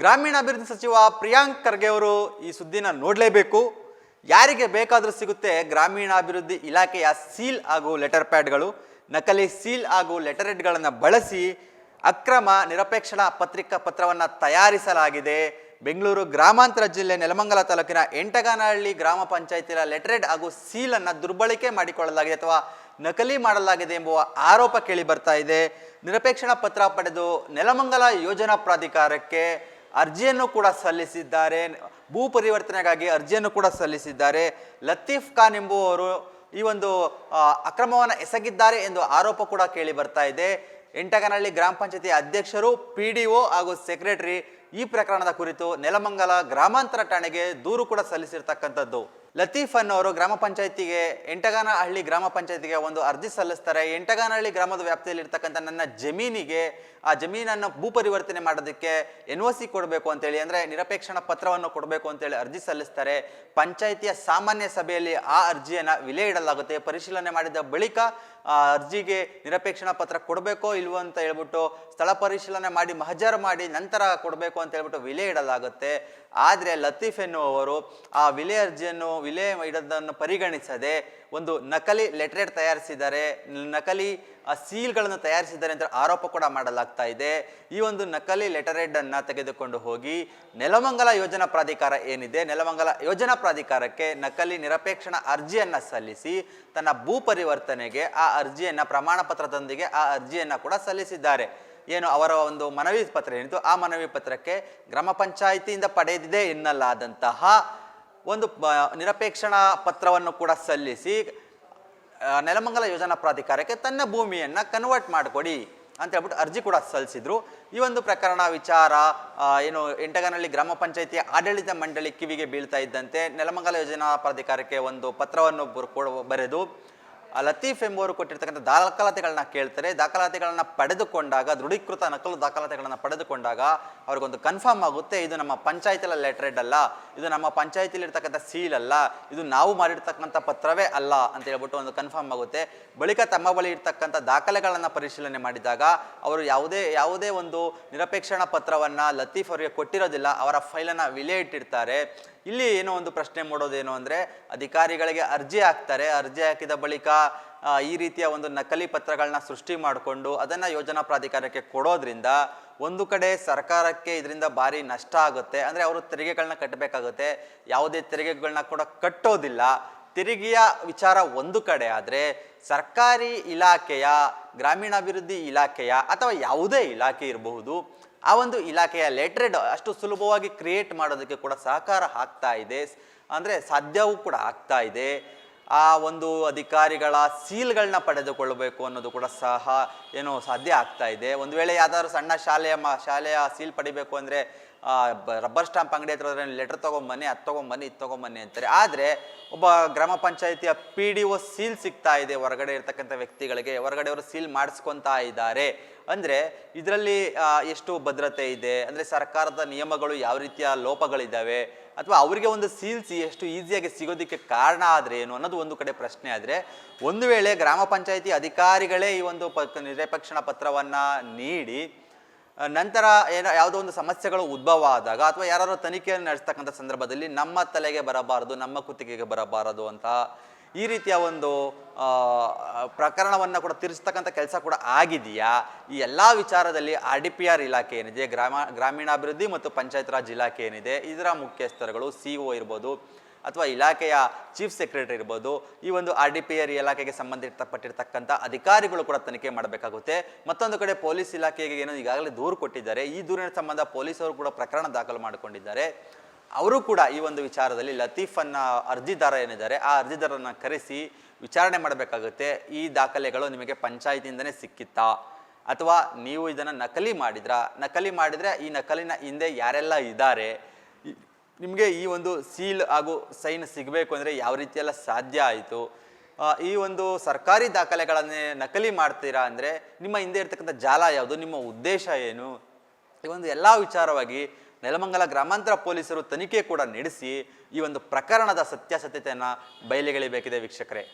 ಗ್ರಾಮೀಣಾಭಿವೃದ್ಧಿ ಸಚಿವ ಪ್ರಿಯಾಂಕ್ ಖರ್ಗೆ ಅವರು ಈ ಸುದ್ದಿನ ನೋಡಲೇಬೇಕು. ಯಾರಿಗೆ ಬೇಕಾದರೂ ಸಿಗುತ್ತೆ ಗ್ರಾಮೀಣಾಭಿವೃದ್ಧಿ ಇಲಾಖೆಯ ಸೀಲ್ ಹಾಗೂ ಲೆಟರ್ ಪ್ಯಾಡ್ಗಳು. ನಕಲಿ ಸೀಲ್ ಹಾಗೂ ಲೆಟರ್ ಹೆಡ್ಗಳನ್ನು ಬಳಸಿ ಅಕ್ರಮ ನಿರಪೇಕ್ಷಣಾ ಪತ್ರಿಕಾ ಪತ್ರವನ್ನು ತಯಾರಿಸಲಾಗಿದೆ. ಬೆಂಗಳೂರು ಗ್ರಾಮಾಂತರ ಜಿಲ್ಲೆ ನೆಲಮಂಗಲ ತಾಲೂಕಿನ ಎಂಟಗಾನಹಳ್ಳಿ ಗ್ರಾಮ ಪಂಚಾಯತಿಯ ಲೆಟರೆಡ್ ಹಾಗೂ ಸೀಲನ್ನು ದುರ್ಬಳಕೆ ಮಾಡಿಕೊಳ್ಳಲಾಗಿದೆ ಅಥವಾ ನಕಲಿ ಮಾಡಲಾಗಿದೆ ಎಂಬುವ ಆರೋಪ ಕೇಳಿ ಬರ್ತಾ ಇದೆ. ನಿರಪೇಕ್ಷಣಾ ಪತ್ರ ಪಡೆದು ನೆಲಮಂಗಲ ಯೋಜನಾ ಪ್ರಾಧಿಕಾರಕ್ಕೆ ಅರ್ಜಿಯನ್ನು ಕೂಡ ಸಲ್ಲಿಸಿದ್ದಾರೆ. ಭೂ ಪರಿವರ್ತನೆಗಾಗಿ ಅರ್ಜಿಯನ್ನು ಕೂಡ ಸಲ್ಲಿಸಿದ್ದಾರೆ. ಲತೀಫ್ ಖಾನ್ ಎಂಬುವವರು ಈ ಒಂದು ಅಕ್ರಮವನ್ನು ಎಸಗಿದ್ದಾರೆ ಎಂದು ಆರೋಪ ಕೂಡ ಕೇಳಿ ಬರ್ತಾ ಇದೆ. ಎಂಟಗನಹಳ್ಳಿ ಗ್ರಾಮ ಪಂಚಾಯತಿ ಅಧ್ಯಕ್ಷರು, ಪಿ ಡಿ ಒ ಹಾಗೂ ಸೆಕ್ರೆಟರಿ ಈ ಪ್ರಕರಣದ ಕುರಿತು ನೆಲಮಂಗಲ ಗ್ರಾಮಾಂತರ ಠಾಣೆಗೆ ದೂರು ಕೂಡ ಸಲ್ಲಿಸಿರ್ತಕ್ಕಂಥದ್ದು. ಲತೀಫ್ ಅವರು ಗ್ರಾಮ ಪಂಚಾಯತಿಗೆ, ಎಂಟಗಾನಹಳ್ಳಿ ಗ್ರಾಮ ಪಂಚಾಯತಿಗೆ ಒಂದು ಅರ್ಜಿ ಸಲ್ಲಿಸ್ತಾರೆ. ಎಂಟಗಾನಹಳ್ಳಿ ಗ್ರಾಮದ ವ್ಯಾಪ್ತಿಯಲ್ಲಿ ಇರ್ತಕ್ಕಂಥ ನನ್ನ ಜಮೀನಿಗೆ ಆ ಜಮೀನನ್ನು ಭೂ ಪರಿವರ್ತನೆ ಮಾಡೋದಕ್ಕೆ ಎನ್ ಒ ಸಿ ಕೊಡಬೇಕು ಅಂತೇಳಿ, ಅಂದರೆ ನಿರಪೇಕ್ಷಣ ಪತ್ರವನ್ನು ಕೊಡಬೇಕು ಅಂತೇಳಿ ಅರ್ಜಿ ಸಲ್ಲಿಸ್ತಾರೆ. ಪಂಚಾಯಿತಿಯ ಸಾಮಾನ್ಯ ಸಭೆಯಲ್ಲಿ ಆ ಅರ್ಜಿಯನ್ನು ವಿಲೆ ಇಡಲಾಗುತ್ತೆ. ಪರಿಶೀಲನೆ ಮಾಡಿದ ಬಳಿಕ ಆ ಅರ್ಜಿಗೆ ನಿರಪೇಕ್ಷಣಾ ಪತ್ರ ಕೊಡಬೇಕೋ ಇಲ್ವೋ ಅಂತ ಹೇಳ್ಬಿಟ್ಟು ಸ್ಥಳ ಪರಿಶೀಲನೆ ಮಾಡಿ ಮಹಜರ್ ಮಾಡಿ ನಂತರ ಕೊಡಬೇಕು ಅಂತ ಹೇಳ್ಬಿಟ್ಟು ವಿಲೇ ಇಡಲಾಗುತ್ತೆ. ಆದರೆ ಲತೀಫ್ ಎನ್ನುವವರು ಆ ವಿಲೆ ಅರ್ಜಿಯನ್ನು ವಿಲೆ ಇಡೋದನ್ನು ಪರಿಗಣಿಸದೆ ಒಂದು ನಕಲಿ ಲೆಟ್ರೇಟ್ ತಯಾರಿಸಿದ್ದಾರೆ. ನಕಲಿ ಸೀಲ್ಗಳನ್ನು ತಯಾರಿಸಿದ್ದಾರೆ ಅಂತ ಆರೋಪ ಕೂಡ ಮಾಡಲಾಗ್ತಾ ಇದೆ. ಈ ಒಂದು ನಕಲಿ ಲೆಟರೇಡನ್ನು ತೆಗೆದುಕೊಂಡು ಹೋಗಿ ನೆಲಮಂಗಲ ಯೋಜನಾ ಪ್ರಾಧಿಕಾರ ಏನಿದೆ? ನೆಲಮಂಗಲ ಯೋಜನಾ ಪ್ರಾಧಿಕಾರಕ್ಕೆ ನಕಲಿ ನಿರಪೇಕ್ಷಣ ಅರ್ಜಿಯನ್ನು ಸಲ್ಲಿಸಿ ತನ್ನ ಭೂ ಪರಿವರ್ತನೆಗೆ ಆ ಅರ್ಜಿಯನ್ನು ಪ್ರಮಾಣ ಪತ್ರದೊಂದಿಗೆ ಆ ಅರ್ಜಿಯನ್ನು ಕೂಡ ಸಲ್ಲಿಸಿದ್ದಾರೆ. ಏನು ಅವರ ಒಂದು ಮನವಿ ಪತ್ರ ಏನಿತ್ತು? ಆ ಮನವಿ ಪತ್ರಕ್ಕೆ ಗ್ರಾಮ ಪಂಚಾಯಿತಿಯಿಂದ ಪಡೆದಿದೆ ಎನ್ನಲಾದಂತಹ ಒಂದು ನಿರಪೇಕ್ಷಣಾ ಪತ್ರವನ್ನು ಕೂಡ ಸಲ್ಲಿಸಿ ನೆಲಮಂಗಲ ಯೋಜನಾ ಪ್ರಾಧಿಕಾರಕ್ಕೆ ತನ್ನ ಭೂಮಿಯನ್ನು ಕನ್ವರ್ಟ್ ಮಾಡಿಕೊಡಿ ಅಂತ ಹೇಳ್ಬಿಟ್ಟು ಅರ್ಜಿ ಕೂಡ ಸಲ್ಲಿಸಿದ್ರು. ಈ ಒಂದು ಪ್ರಕರಣ ವಿಚಾರ ಏನು ಎಂಟಗನಹಳ್ಳಿ ಗ್ರಾಮ ಪಂಚಾಯಿತಿ ಆಡಳಿತ ಮಂಡಳಿ ಕಿವಿಗೆ ಬೀಳ್ತಾ ಇದ್ದಂತೆ ನೆಲಮಂಗಲ ಯೋಜನಾ ಪ್ರಾಧಿಕಾರಕ್ಕೆ ಒಂದು ಪತ್ರವನ್ನು ಬರೆದು ಲತೀಫ್ ಎಂಬುವರು ಕೊಟ್ಟಿರ್ತಕ್ಕಂಥ ದಾಖಲಾತಿಗಳನ್ನ ಕೇಳ್ತಾರೆ. ದಾಖಲಾತಿಗಳನ್ನ ಪಡೆದುಕೊಂಡಾಗ, ದೃಢೀಕೃತ ನಕಲು ದಾಖಲಾತಿಗಳನ್ನ ಪಡೆದುಕೊಂಡಾಗ ಅವ್ರಿಗೊಂದು ಕನ್ಫರ್ಮ್ ಆಗುತ್ತೆ, ಇದು ನಮ್ಮ ಪಂಚಾಯತಿಲ ಲೆಟ್ರೆಡ್ ಅಲ್ಲ, ಇದು ನಮ್ಮ ಪಂಚಾಯತಿಲಿ ಇರ್ತಕ್ಕಂಥ ಸೀಲ್ ಅಲ್ಲ, ಇದು ನಾವು ಮಾಡಿರ್ತಕ್ಕಂಥ ಪತ್ರವೇ ಅಲ್ಲ ಅಂತ ಹೇಳ್ಬಿಟ್ಟು ಒಂದು ಕನ್ಫರ್ಮ್ ಆಗುತ್ತೆ. ಬಳಿಕ ತಮ್ಮ ಬಳಿ ಇರ್ತಕ್ಕಂಥ ದಾಖಲೆಗಳನ್ನು ಪರಿಶೀಲನೆ ಮಾಡಿದಾಗ, ಅವರು ಯಾವುದೇ ಯಾವುದೇ ಒಂದು ನಿರಪೇಕ್ಷಣಾ ಪತ್ರವನ್ನ ಲತೀಫ್ ಅವರಿಗೆ ಕೊಟ್ಟಿರೋದಿಲ್ಲ, ಅವರ ಫೈಲನ್ನು ವಿಲೇ ಇಟ್ಟಿರ್ತಾರೆ ಇಲ್ಲಿ ಏನೋ ಒಂದು ಪ್ರಶ್ನೆ ಮೂಡೋದೇನು ಅಂದರೆ ಅಧಿಕಾರಿಗಳಿಗೆ ಅರ್ಜಿ ಹಾಕ್ತಾರೆ. ಅರ್ಜಿ ಹಾಕಿದ ಬಳಿಕ ಈ ರೀತಿಯ ಒಂದು ನಕಲಿ ಪತ್ರಗಳನ್ನ ಸೃಷ್ಟಿ ಮಾಡಿಕೊಂಡು ಅದನ್ನು ಯೋಜನಾ ಪ್ರಾಧಿಕಾರಕ್ಕೆ ಕೊಡೋದ್ರಿಂದ ಒಂದು ಕಡೆ ಸರ್ಕಾರಕ್ಕೆ ಇದರಿಂದ ಭಾರಿ ನಷ್ಟ ಆಗುತ್ತೆ. ಅಂದರೆ ಅವರು ತೆರಿಗೆಗಳನ್ನ ಕಟ್ಟಬೇಕಾಗುತ್ತೆ ಯಾವುದೇ ತೆರಿಗೆಗಳನ್ನ ಕೂಡ ಕಟ್ಟೋದಿಲ್ಲ. ತೆರಿಗೆಯ ವಿಚಾರ ಒಂದು ಕಡೆ ಆದರೆ ಸರ್ಕಾರಿ ಇಲಾಖೆಯ, ಗ್ರಾಮೀಣಾಭಿವೃದ್ಧಿ ಇಲಾಖೆಯ ಅಥವಾ ಯಾವುದೇ ಇಲಾಖೆ ಇರಬಹುದು ಆ ಒಂದು ಇಲಾಖೆಯ ಲೆಟ್ರೆಡ್ ಅಷ್ಟು ಸುಲಭವಾಗಿ ಕ್ರಿಯೇಟ್ ಮಾಡೋದಕ್ಕೆ ಕೂಡ ಸಹಕಾರ ಆಗ್ತಾ ಇದೆ. ಅಂದರೆ ಸಾಧ್ಯವೂ ಕೂಡ ಆಗ್ತಾ ಇದೆ. ಆ ಒಂದು ಅಧಿಕಾರಿಗಳ ಸೀಲ್ಗಳನ್ನ ಪಡೆದುಕೊಳ್ಳಬೇಕು ಅನ್ನೋದು ಕೂಡ ಸಹ ಏನೋ ಸಾಧ್ಯ ಆಗ್ತಾ ಇದೆ. ಒಂದು ವೇಳೆ ಯಾವ್ದಾದ್ರು ಸಣ್ಣ ಶಾಲೆಯ ಮ, ಶಾಲೆಯ ಸೀಲ್ ಪಡಿಬೇಕು ಅಂದರೆ ರಬ್ಬರ್ ಸ್ಟಾಂಪ್ ಅಂಗಡಿ ಹತ್ರ ಲೆಟರ್ ತೊಗೊಂಬನ್ನಿ, ಅದು ತೊಗೊಂಬನ್ನಿ, ಇದು ತೊಗೊಂಬನ್ನಿ ಅಂತಾರೆ. ಆದರೆ ಒಬ್ಬ ಗ್ರಾಮ ಪಂಚಾಯಿತಿಯ ಪಿ ಡಿ ಒ ಸೀಲ್ ಸಿಗ್ತಾ ಇದೆ, ಹೊರಗಡೆ ಇರ್ತಕ್ಕಂಥ ವ್ಯಕ್ತಿಗಳಿಗೆ. ಹೊರಗಡೆ ಅವರು ಸೀಲ್ ಮಾಡಿಸ್ಕೊತಾ ಇದ್ದಾರೆ. ಅಂದರೆ ಇದರಲ್ಲಿ ಎಷ್ಟು ಭದ್ರತೆ ಇದೆ? ಅಂದರೆ ಸರ್ಕಾರದ ನಿಯಮಗಳು ಯಾವ ರೀತಿಯ ಲೋಪಗಳಿದ್ದಾವೆ? ಅಥವಾ ಅವರಿಗೆ ಒಂದು ಸೀಲ್ಸ್ ಎಷ್ಟು ಈಸಿಯಾಗಿ ಸಿಗೋದಕ್ಕೆ ಕಾರಣ ಆದರೆ ಏನು ಅನ್ನೋದು ಒಂದು ಕಡೆ ಪ್ರಶ್ನೆ ಆದರೆ, ಒಂದು ವೇಳೆ ಗ್ರಾಮ ಪಂಚಾಯಿತಿ ಅಧಿಕಾರಿಗಳೇ ಈ ಒಂದು ಪ, ನಿರಪೇಕ್ಷಣ ಪತ್ರವನ್ನು ನೀಡಿ ನಂತರ ಏನೋ, ಯಾವುದೋ ಒಂದು ಸಮಸ್ಯೆಗಳು ಉದ್ಭವ ಆದಾಗ ಅಥವಾ ಯಾರಾದರೂ ತನಿಖೆಯನ್ನು ನಡೆಸ್ತಕ್ಕಂಥ ಸಂದರ್ಭದಲ್ಲಿ ನಮ್ಮ ತಲೆಗೆ ಬರಬಾರದು, ನಮ್ಮ ಕುತ್ತಿಗೆಗೆ ಬರಬಾರದು ಅಂತ ಈ ರೀತಿಯ ಒಂದು ಪ್ರಕರಣವನ್ನು ಕೂಡ ತಿರ್ಸ್ತಕ್ಕಂಥ ಕೆಲಸ ಕೂಡ ಆಗಿದೆಯಾ? ಈ ಎಲ್ಲ ವಿಚಾರದಲ್ಲಿ ಆರ್ ಡಿ ಪಿ ಆರ್ ಇಲಾಖೆ ಏನಿದೆ, ಗ್ರಾಮ, ಗ್ರಾಮೀಣಾಭಿವೃದ್ಧಿ ಮತ್ತು ಪಂಚಾಯತ್ ರಾಜ್ ಇಲಾಖೆ ಏನಿದೆ, ಇದರ ಮುಖ್ಯಸ್ಥರುಗಳು, ಸಿ ಒ ಇರ್ಬೋದು ಅಥವಾ ಇಲಾಖೆಯ ಚೀಫ್ ಸೆಕ್ರೆಟರಿ ಇರ್ಬೋದು, ಈ ಒಂದು ಆರ್ ಡಿ ಪಿ ಆರ್ ಇಲಾಖೆಗೆ ಸಂಬಂಧಪಟ್ಟಿರ್ತಕ್ಕಂಥ ಅಧಿಕಾರಿಗಳು ಕೂಡ ತನಿಖೆ ಮಾಡಬೇಕಾಗುತ್ತೆ. ಮತ್ತೊಂದು ಕಡೆ ಪೊಲೀಸ್ ಇಲಾಖೆಗೆ ಏನೋ ಈಗಾಗಲೇ ದೂರು ಕೊಟ್ಟಿದ್ದಾರೆ. ಈ ದೂರಿನ ಸಂಬಂಧ ಪೊಲೀಸರು ಕೂಡ ಪ್ರಕರಣ ದಾಖಲು ಮಾಡಿಕೊಂಡಿದ್ದಾರೆ. ಅವರು ಕೂಡ ಈ ಒಂದು ವಿಚಾರದಲ್ಲಿ ಲತೀಫನ್ನ ಅರ್ಜಿದಾರ ಏನಿದ್ದಾರೆ, ಆ ಅರ್ಜಿದಾರನ್ನ ಕರೆಸಿ ವಿಚಾರಣೆ ಮಾಡಬೇಕಾಗುತ್ತೆ. ಈ ದಾಖಲೆಗಳು ನಿಮಗೆ ಪಂಚಾಯತಿಯಿಂದನೇ ಸಿಕ್ಕಿತ್ತಾ? ಅಥವಾ ನೀವು ಇದನ್ನು ನಕಲಿ ಮಾಡಿದ್ರಾ? ನಕಲಿ ಮಾಡಿದರೆ ಈ ನಕಲಿನ ಹಿಂದೆ ಯಾರೆಲ್ಲ ಇದ್ದಾರೆ? ನಿಮಗೆ ಈ ಒಂದು ಸೀಲ್ ಹಾಗೂ ಸೈನ್ ಸಿಗಬೇಕು ಅಂದರೆ ಯಾವ ರೀತಿಯೆಲ್ಲ ಸಾಧ್ಯ ಆಯಿತು? ಈ ಒಂದು ಸರ್ಕಾರಿ ದಾಖಲೆಗಳನ್ನೇ ನಕಲಿ ಮಾಡ್ತೀರಾ ಅಂದರೆ ನಿಮ್ಮ ಹಿಂದೆ ಇರ್ತಕ್ಕಂಥ ಜಾಲ ಯಾವುದು? ನಿಮ್ಮ ಉದ್ದೇಶ ಏನು? ಈ ಒಂದು ಎಲ್ಲ ವಿಚಾರವಾಗಿ ನೆಲಮಂಗಲ ಗ್ರಾಮಾಂತರ ಪೊಲೀಸರು ತನಿಖೆ ಕೂಡ ನಡೆಸಿ ಈ ಒಂದು ಪ್ರಕರಣದ ಸತ್ಯಾಸತ್ಯತೆಯನ್ನು ಬಯಲಿಗೆಳಿಬೇಕಿದೆ ವೀಕ್ಷಕರೇ.